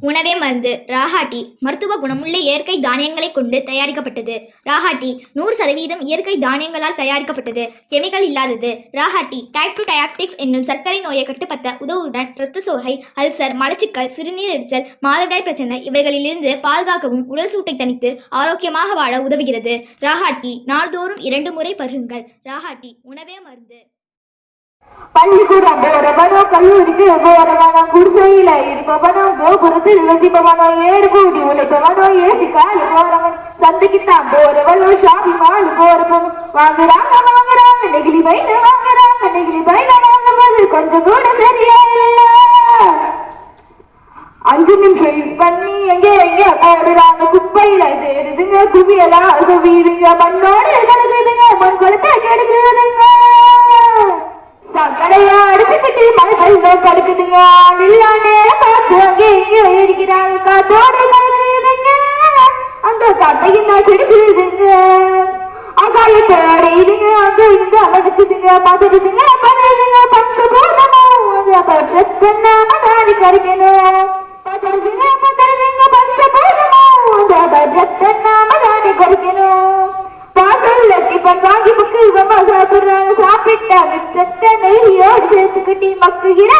உணவே மருந்து. ராகாட்டி மருத்துவ குணமுள்ள இயற்கை தானியங்களை கொண்டு தயாரிக்கப்பட்டது. ராகாட்டி நூறு சதவீதம் இயற்கை தானியங்களால் தயாரிக்கப்பட்டது. கெமிக்கல் இல்லாதது. ராகாட்டி டைப் டு என்னும் சர்க்கரை நோயை கட்டுப்பட்ட உதவுடன் இரத்த சோகை அல்சர் மலச்சிக்கல் சிறுநீர் எரிச்சல் மாதவிடாய் பிரச்சனை இவைகளிலிருந்து பாதுகாக்கவும் உடல் சூட்டை தணித்து ஆரோக்கியமாக வாழ உதவுகிறது. ராகாட்டி நாள்தோறும் இரண்டு முறை பருகுங்கள். ராகாட்டி உணவே மருந்து. பள்ளிக்கூடம் போறவனோ கல்லூரிக்கு போறவனோ குடிசையில இருப்பவனோ கோபுரத்தில் வசிப்பவனோ ஏடு கூடி உழைப்பவனோ ஏசி காலு போறவன் சந்தைக்குத்தான் போறவனோ ஷாப்பிங் மால் போறவனோ. வாங்குறாங்க வாங்குறாங்க நெகிழி பையில வாங்குறாங்க நெகிழி பையில வாங்கும்போது கொஞ்சம் கூட சரியா இல்ல. அஞ்சு நிமிஷம் யூஸ் பண்ணி எங்க எங்க போடுறாங்க குப்பையில சேருதுங்க குவியலா குவியுதுங்க மண்ணோடு வெள்ளம் கடுக்குதுங்க நேரம் பார்த்து அங்கே இங்கே இருக்கிறாங்க காத்தோடு அந்த காட்டையும் நான் கெடுக்குதுங்க அகாயத்தோட இதுங்க அங்க இங்க அழகுதுங்க பதறுதுங்க பதறுதுங்க பத்து போடணும் அந்த பட்சத்தை நாம கறிக்கணும் பதறுதுங்க பச்சை போடணும் அந்த பட்சத்தை நாம கறிக்கணும் பாசல்ல டிபன் வாங்கி முக்கியமா சாப்பிடுறாங்க சாப்பிட்டா மிச்சத்தை நெய்யோடு சேர்த்துக்கிட்டி மக்குகிற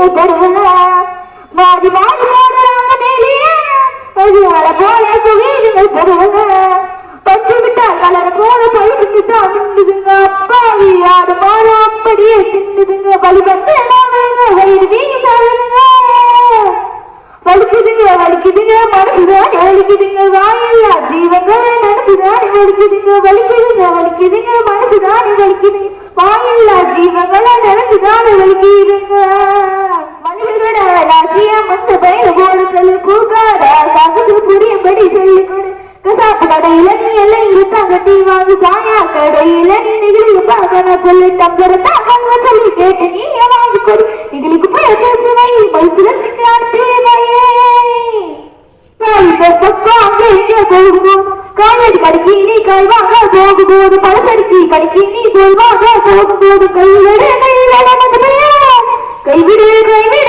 குவியுங்க தருவல போடுறாங்க நெய்லியே அது மழை போல குவியுங்க தருவல பச்சு விட்டா கலர் போல பழுச்சுக்கிட்டா நின்றுதுங்க அப்பாவி ஆடு மாடு அப்படியே தின்னுதுங்க. வழி வந்து வயிறு வீங்கி சாப்பிடுங்க வலிக்குதுங்க வலிக்குதுங்க. மனசுதான் வலிக்குதுங்க வாயில்லா ஜீவங்கள் நினைச்சுதான் வலிக்குதுங்க வலிக்குதுங்க வலிக்குதுங்க. மனசுதான் வலிக்குதுங்க வாயில்லா ஜீவங்களை நினைச்சுதான் வலிக்குதுங்க மனிதனோட ராஜ்யம் மத்த பயில போட சொல்லு பூக்காரா தகுது புரியும்படி சொல்லி கொடு கசாப்பு கடையில நீ எல்லாம் இருத்தாங்க டீ வாங்கு சாயா கடையில நீ பார்க்க நான் சொல்லி டம்பர் தாங்க சொல்லி கேட்டு நீ வாங்கி கொடு. நெகிழிக்கு போய் பேச்சு வை பைசுல சிக்கன் தேவையே அங்க போகுது காலடி கடிக்கி நீ காய் வாங்க போகும்போது பழசடிக்கி கடிக்கி நீ போய் வாங்க போகும்போது கைவிடு கைவிடு.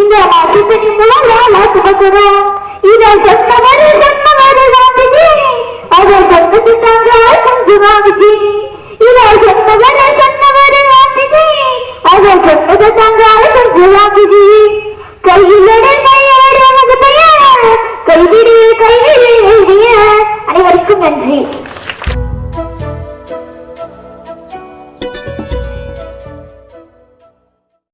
இந்த வாசித்தனை மூலம் லாலா சுககுரம் இதை சொன்னவரு சொன்னவரு காந்திஜி அதை சொன்னதுக்காக கொஞ்சம் காந்திஜி இதை சொன்னவரு சொன்னவரு காந்திஜி அதை சொன்னதுக்காக கொஞ்சம் காந்திஜி